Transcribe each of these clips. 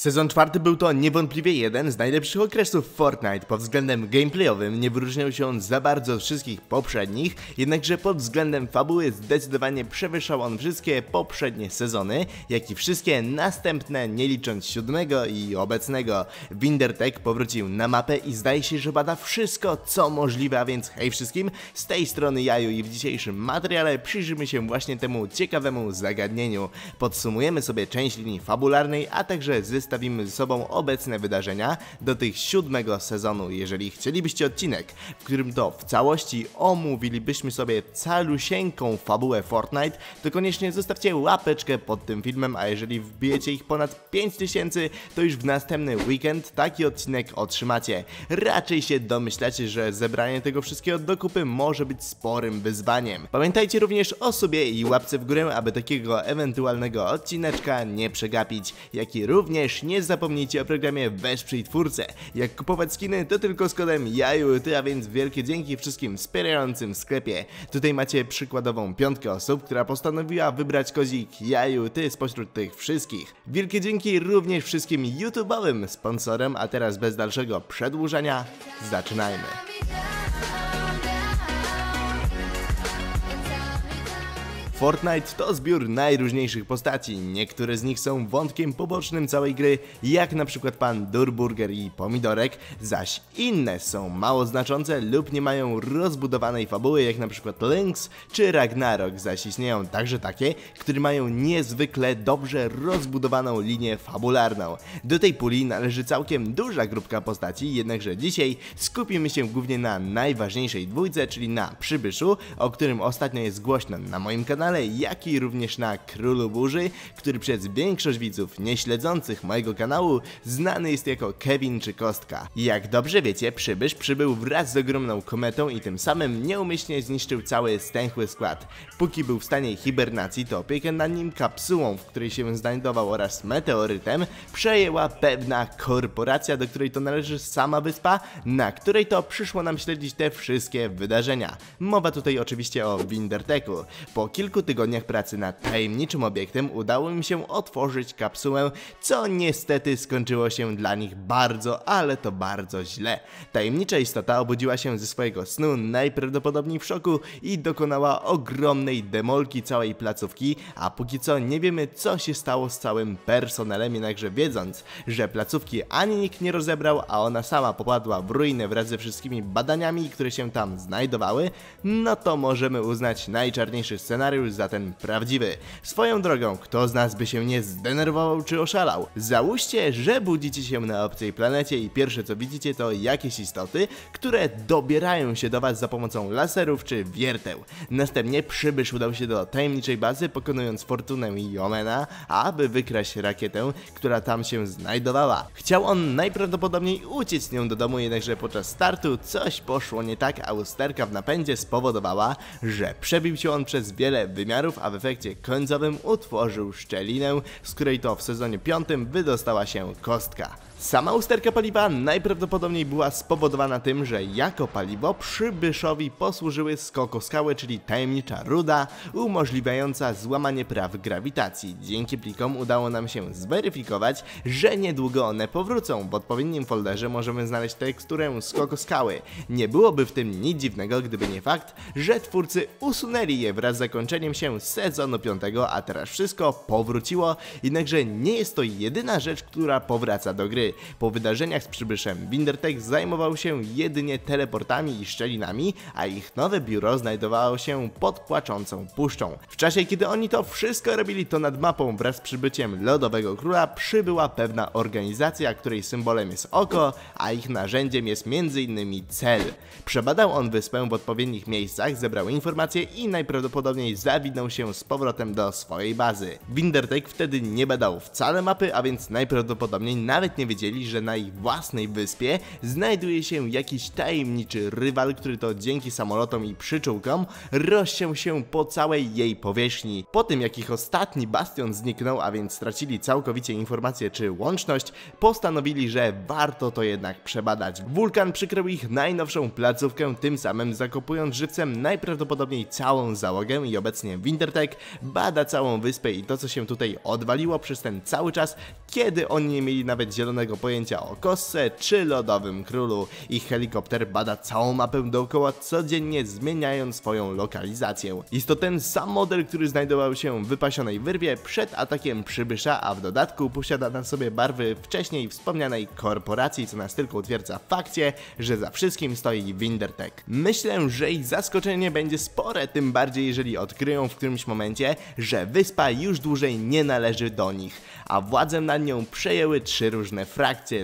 Sezon czwarty był to niewątpliwie jeden z najlepszych okresów Fortnite. Pod względem gameplayowym nie wyróżniał się on za bardzo od wszystkich poprzednich, jednakże pod względem fabuły zdecydowanie przewyższał on wszystkie poprzednie sezony, jak i wszystkie następne, nie licząc siódmego i obecnego. Wintertech powrócił na mapę i zdaje się, że bada wszystko co możliwe, a więc hej wszystkim, z tej strony Jaju i w dzisiejszym materiale przyjrzymy się właśnie temu ciekawemu zagadnieniu. Podsumujemy sobie część linii fabularnej, a także zestawienia zestawimy ze sobą obecne wydarzenia do tych siódmego sezonu. Jeżeli chcielibyście odcinek, w którym to w całości omówilibyśmy sobie calusieńką fabułę Fortnite, to koniecznie zostawcie łapeczkę pod tym filmem, a jeżeli wbijecie ich ponad 5000, to już w następny weekend taki odcinek otrzymacie. Raczej się domyślacie, że zebranie tego wszystkiego do kupy może być sporym wyzwaniem. Pamiętajcie również o sobie i łapce w górę, aby takiego ewentualnego odcineczka nie przegapić, jak i nie zapomnijcie o programie Wesprzyj Twórcę. Jak kupować skiny, to tylko z kodem JAJUTY, a więc wielkie dzięki wszystkim wspierającym w sklepie. Tutaj macie przykładową piątkę osób, która postanowiła wybrać kozik JAJUTY spośród tych wszystkich. Wielkie dzięki również wszystkim YouTube'owym sponsorem, a teraz bez dalszego przedłużania, zaczynajmy. Fortnite to zbiór najróżniejszych postaci, niektóre z nich są wątkiem pobocznym całej gry, jak na przykład pan Durburger i Pomidorek, zaś inne są mało znaczące lub nie mają rozbudowanej fabuły, jak na przykład Lynx czy Ragnarok, zaś istnieją także takie, które mają niezwykle dobrze rozbudowaną linię fabularną. Do tej puli należy całkiem duża grupka postaci, jednakże dzisiaj skupimy się głównie na najważniejszej dwójce, czyli na Przybyszu, o którym ostatnio jest głośno na moim kanale, kanale, jak i również na Królu Burzy, który przez większość widzów nieśledzących mojego kanału znany jest jako Kevin czy Kostka. Jak dobrze wiecie, Przybysz przybył wraz z ogromną kometą i tym samym nieumyślnie zniszczył cały stęchły skład. Póki był w stanie hibernacji, to opiekę nad nim kapsułą, w której się znajdował oraz meteorytem przejęła pewna korporacja, do której to należy sama wyspa, na której to przyszło nam śledzić te wszystkie wydarzenia. Mowa tutaj oczywiście o Winterteku. Po kilku kilku tygodniach pracy nad tajemniczym obiektem udało im się otworzyć kapsułę, co niestety skończyło się dla nich bardzo, ale to bardzo źle. Tajemnicza istota obudziła się ze swojego snu najprawdopodobniej w szoku i dokonała ogromnej demolki całej placówki, a póki co nie wiemy co się stało z całym personelem, jednakże wiedząc, że placówki ani nikt nie rozebrał, a ona sama popadła w ruinę wraz ze wszystkimi badaniami, które się tam znajdowały, no to możemy uznać najczarniejszy scenariusz za ten prawdziwy. Swoją drogą, kto z nas by się nie zdenerwował czy oszalał? Załóżcie, że budzicie się na obcej planecie i pierwsze co widzicie to jakieś istoty, które dobierają się do was za pomocą laserów czy wierteł. Następnie przybysz udał się do tajemniczej bazy, pokonując Fortunę i Omena, aby wykraść rakietę, która tam się znajdowała. Chciał on najprawdopodobniej uciec nią do domu, jednakże podczas startu coś poszło nie tak, a usterka w napędzie spowodowała, że przebił się on przez wiele wymiarów, a w efekcie końcowym utworzył szczelinę, z której to w sezonie piątym wydostała się kostka. Sama usterka paliwa najprawdopodobniej była spowodowana tym, że jako paliwo przybyszowi posłużyły skokoskały, czyli tajemnicza ruda umożliwiająca złamanie praw grawitacji. Dzięki plikom udało nam się zweryfikować, że niedługo one powrócą. W odpowiednim folderze możemy znaleźć teksturę skokoskały. Nie byłoby w tym nic dziwnego, gdyby nie fakt, że twórcy usunęli je wraz z zakończeniem się sezonu 5, a teraz wszystko powróciło, jednakże nie jest to jedyna rzecz, która powraca do gry. Po wydarzeniach z przybyszem, Wintertech zajmował się jedynie teleportami i szczelinami, a ich nowe biuro znajdowało się pod płaczącą puszczą. W czasie, kiedy oni to wszystko robili, to nad mapą wraz z przybyciem Lodowego Króla przybyła pewna organizacja, której symbolem jest oko, a ich narzędziem jest m.in. cel. Przebadał on wyspę w odpowiednich miejscach, zebrał informacje i najprawdopodobniej zawinął się z powrotem do swojej bazy. Wintertech wtedy nie badał wcale mapy, a więc najprawdopodobniej nawet nie wiedział że na ich własnej wyspie znajduje się jakiś tajemniczy rywal, który to dzięki samolotom i przyczółkom rozsiał się po całej jej powierzchni. Po tym jak ich ostatni bastion zniknął, a więc stracili całkowicie informację czy łączność, postanowili, że warto to jednak przebadać. Wulkan przykrył ich najnowszą placówkę, tym samym zakopując żywcem najprawdopodobniej całą załogę i obecnie Wintertech bada całą wyspę i to co się tutaj odwaliło przez ten cały czas, kiedy oni nie mieli nawet zielonego pojęcia o Kosse czy Lodowym Królu. Ich helikopter bada całą mapę dookoła codziennie zmieniając swoją lokalizację. Jest to ten sam model, który znajdował się w wypasionej wyrwie przed atakiem przybysza, a w dodatku posiada na sobie barwy wcześniej wspomnianej korporacji, co nas tylko utwierdza fakcie, że za wszystkim stoi Wintertech. Myślę, że ich zaskoczenie będzie spore, tym bardziej jeżeli odkryją w którymś momencie, że wyspa już dłużej nie należy do nich, a władzę nad nią przejęły trzy różne frakcje: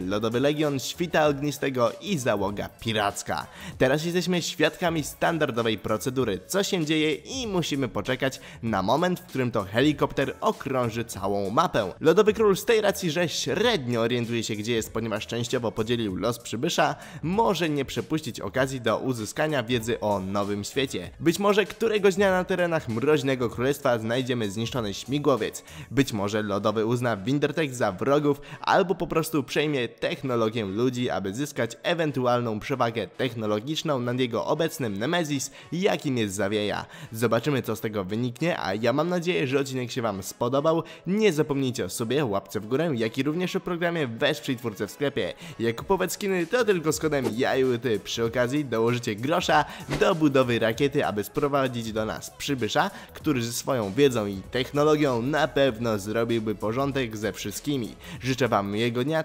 Lodowy Legion, Świta Ognistego i załoga piracka. Teraz jesteśmy świadkami standardowej procedury, co się dzieje i musimy poczekać na moment, w którym to helikopter okrąży całą mapę. Lodowy Król z tej racji, że średnio orientuje się gdzie jest, ponieważ częściowo podzielił los przybysza, może nie przepuścić okazji do uzyskania wiedzy o nowym świecie. Być może któregoś dnia na terenach Mroźnego Królestwa znajdziemy zniszczony śmigłowiec. Być może Lodowy uzna Wintertech za wrogów, albo po prostu przejmie technologię ludzi, aby zyskać ewentualną przewagę technologiczną nad jego obecnym Nemesis, jakim jest Zawieja. Zobaczymy co z tego wyniknie, a ja mam nadzieję, że odcinek się Wam spodobał. Nie zapomnijcie o sobie, łapce w górę, jak i również o programie Wesprzyj Twórcę w sklepie. Jak kupować skiny, to tylko z kodem JAJUTY. Przy okazji dołożycie grosza do budowy rakiety, aby sprowadzić do nas przybysza, który ze swoją wiedzą i technologią na pewno zrobiłby porządek ze wszystkimi. Życzę Wam miłego dnia,